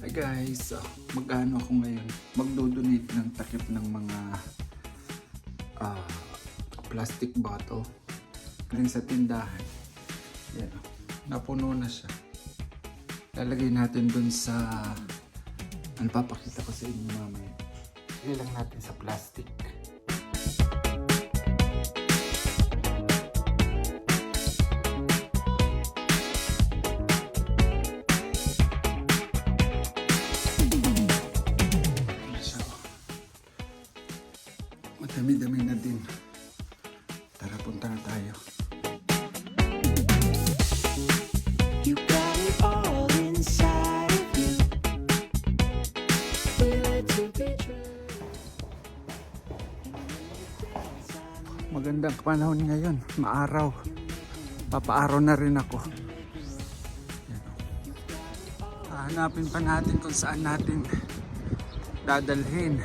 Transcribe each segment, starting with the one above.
Hi guys, Ah, mag-ano ako ngayon? Magdo-donate ng takip ng mga ah, plastic bottle. Galing sa tindahan. Yan. oh. Napuno na siya. Lalagay natin dun sa... Ano papakita ko sa inyo mamaya. Lagay lang natin sa plastic. Madami-dami na din. Tara, punta na tayo. You got it all inside of you. Be true. Magandang panahon ngayon, maaraw. Papaaraw na rin ako. Hahanapin pa natin kung saan natin dadalhin.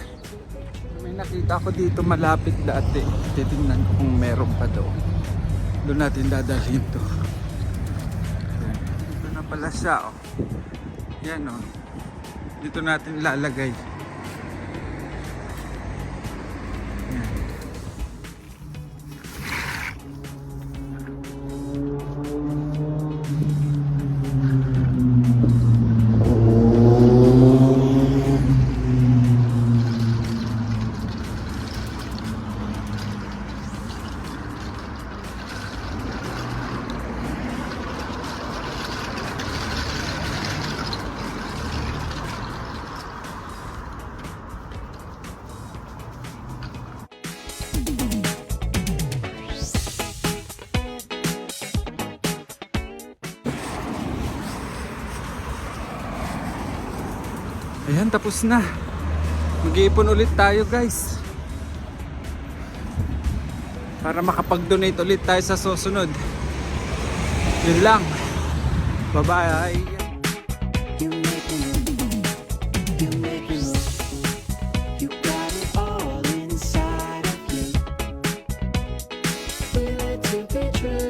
May nakita ko dito malapit dati. Titingnan ko kung meron pa doon. Doon natin dadalhin to. Dito na pala siya. Oh. Yan oh. Dito natin lalagay. Ayan, tapos na. Mag-iipon ulit tayo guys. Para makapag-donate ulit tayo sa susunod. Yun lang. Bye-bye. Thank -bye. you.